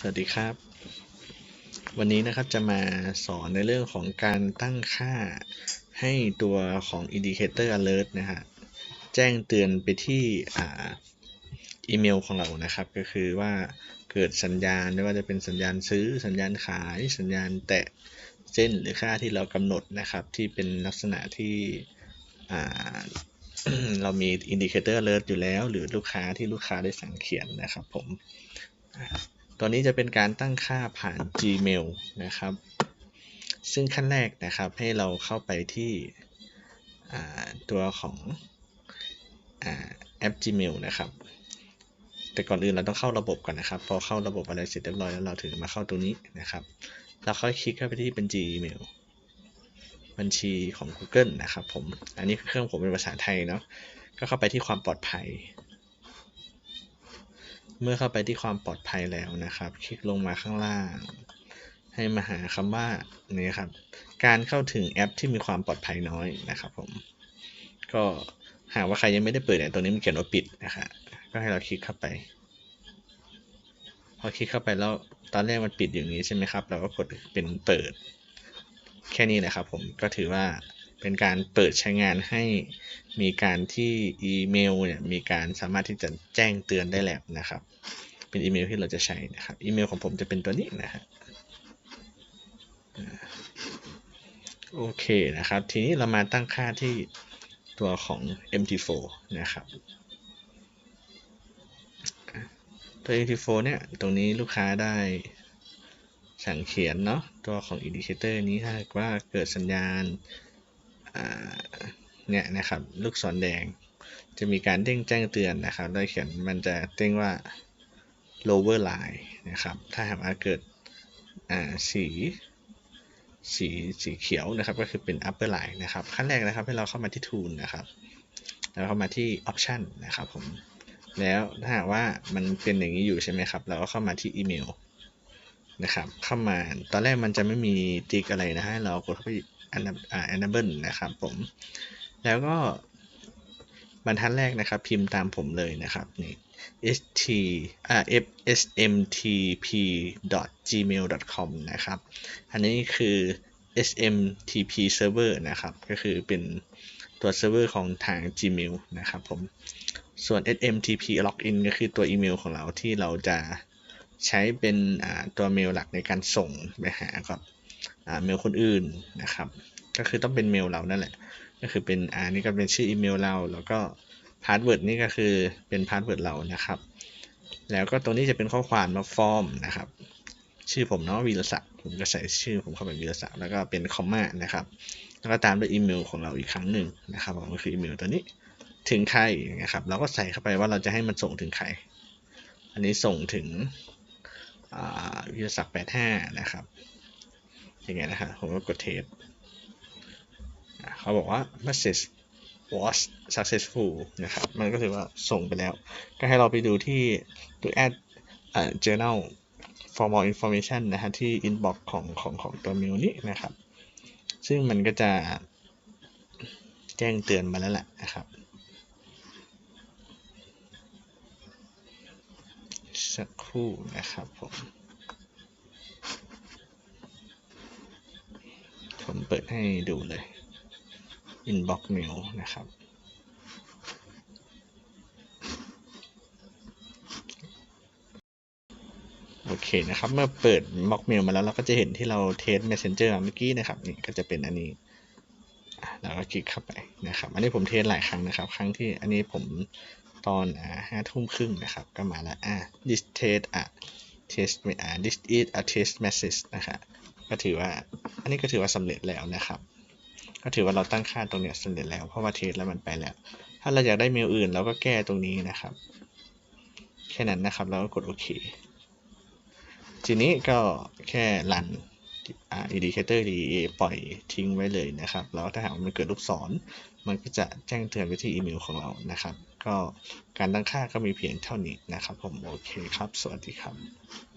สวัสดีครับ วันนี้นะครับจะมาสอนในเรื่องของการตั้งค่าให้ตัวของ indicator alert นะฮะแจ้งเตือนไปที่อ่าอีเมลของเรานะครับ ก็คือว่าเกิดสัญญาณไม่ว่าจะเป็นสัญญาณซื้อสัญญาณขายสัญญาณแตะเส้นหรือค่าที่เรากำหนดนะครับ ที่เป็นลักษณะที่อ่าเรามี indicator alert อยู่แล้ว หรือลูกค้าที่ลูกค้าได้สั่งเขียนนะครับผม ตัวนี้จะเป็นการตั้งค่าผ่าน Gmail นะครับ ซึ่งขั้นแรกนะครับให้เราเข้าไปที่ตัวของอแอป Gmail นะครับ แต่ก่อนอื่นเราต้องเข้าระบบก่อนนะครับ พอเข้าระบบอะไรเสร็จเรียบร้อยแล้วเราถึงมาเข้าตัวนี้นะครับเราค่อยคลิกเข้าไปที่เป็น Gmail บัญชีของ Google นะครับผม อันนี้เครื่องผมเป็นภาษาไทยเนาะ ก็เข้าไปที่ความปลอดภัย เมื่อเข้าไปที่ความปลอดภัยแล้วนะครับ คลิกลงมาข้างล่าง ให้มาหาคำว่านี่ครับ การเข้าถึงแอปที่มีความปลอดภัยน้อยนะครับผม ก็หากว่าใครยังไม่ได้เปิดเนี่ยตรงนี้มันเขียนว่าปิดนะครับก็ให้เราคลิกเข้าไป พอคลิกเข้าไปแล้วตอนแรกมันปิดอย่างนี้ใช่ไหมครับ เราก็กดเป็นเปิด แค่นี้นะครับผมก็ถือว่า เป็นการเปิดใช้งานให้มีการที่อีเมลเนี่ยมีการสามารถที่จะแจ้งเตือนได้แล้วนะครับ เป็นอีเมลที่เราจะใช้นะครับอีเมลของผมจะเป็นตัวนี้นะฮะโอเคนะครับ ทีนี้เรามาตั้งค่าที่ตัวของ MT4 นะครับตัว MT4 เนี่ยตรงนี้ลูกค้าได้สั่งเขียนเนาะตัวของ indicator นี้ถ้าหากว่าเกิดสัญญาณ เนี่ยนะครับลูกศรแดงจะมีการเด้งแจ้งเตือนนะครับโดยเขียนมันจะเด้งว่า lower line นะครับ ถ้าหากว่าเกิดสีสีสีเขียวนะครับก็คือเป็น upper line นะครับ ขั้นแรกนะครับให้เราเข้ามาที่ tool นะครับ แล้วเข้ามาที่ option นะครับผม แล้วถ้าหากว่ามันเป็นอย่างนี้อยู่ใช่ไหมครับ เราก็เข้ามาที่อีเมลนะครับ เข้ามาตอนแรกมันจะไม่มีติ๊กอะไรนะให้เรากดเข้าไป enable นะครับผม แล้วก็บรรทัดแรกนะครับ พิมพ์ตามผมเลยนะครับนี่ st อ่า smtp gmail com นะครับ อันนี้คือ smtp server นะครับ ก็คือเป็นตัวเซิร์ฟเวอร์ของทาง gmail นะครับผม ส่วน smtp login ก็คือตัวอีเมลของเราที่เราจะใช้เป็นตัวเมลหลักในการส่งไปหากับ เมลคนอื่นนะครับ ก็คือต้องเป็นเมลเรานั่นแหละ ก็คือเป็นอ่านี่ก็เป็นชื่ออีเมลเรา แล้วก็พาสเวิร์ดนี่ก็คือเป็นพาสเวิร์ดเรานะครับ แล้วก็ตรงนี้จะเป็นข้อความมาฟอร์มนะครับ ชื่อผมเนาะวีรศักดิ์ผมก็ใส่ชื่อผมเข้าไปวีรศักดิ์แล้วก็เป็นคอมมานะครับ แล้วก็ตามด้วยอีเมลของเราอีกครั้งหนึ่งนะครับก็คืออีเมลตัวนี้ถึงใครนะครับ เราก็ใส่เข้าไปว่าเราจะให้มันส่งถึงใคร อันนี้ส่งถึงวิทยาศักดิ์85นะครับ ย่างเงี้ยนะครับผมก็กดเทสเขาบอกว่า message was successful นะครับ มันก็ถือว่าส่งไปแล้ว ก็ให้เราไปดูที่ตัว add journal for more information นะฮะที่ inbox ของของของตัวเมลนี้นะครับ ซึ่งมันก็จะแจ้งเตือนมาแล้วแหละนะครับ สักครู่นะครับผม ผม เปิดให้ดูเลย inbox mail นะครับ โอเคนะครับ เมื่อเปิด inbox mail มาแล้วเราก็จะเห็นที่เราเทส messenger เมื่อกี้นะครับ นี่ก็จะเป็นอันนี้เราก็คลิกเข้าไปนะครับ อันนี้ผมเทสหลายครั้งนะครับ ครั้งที่อันนี้ผมตอนอ่าห้าทุ่มครึ่งนะครับ ก็มาแล้วอ่า this test อะ test อ่า this is a test message นะครับ ก็ถือว่า อันนี้ก็ถือว่าสำเร็จแล้วนะครับ ก็ถือว่าเราตั้งค่าตรงเนี้ยสำเร็จแล้วเพราะว่าเทสแล้วมันไปแล้ว ถ้าเราอยากได้เมลอื่นเราก็แก้ตรงนี้นะครับ แค่นั้นนะครับเราก็กดโอเค ทีนี้ก็แค่รันอ่า indicator DEA ปล่อยทิ้งไว้เลยนะครับ แล้วถ้าหากมันเกิดลูกศร มันก็จะแจ้งเตือนไปที่อีเมลของเรานะครับ ก็การตั้งค่าก็มีเพียงเท่านี้นะครับ ผมโอเคครับ สวัสดีครับ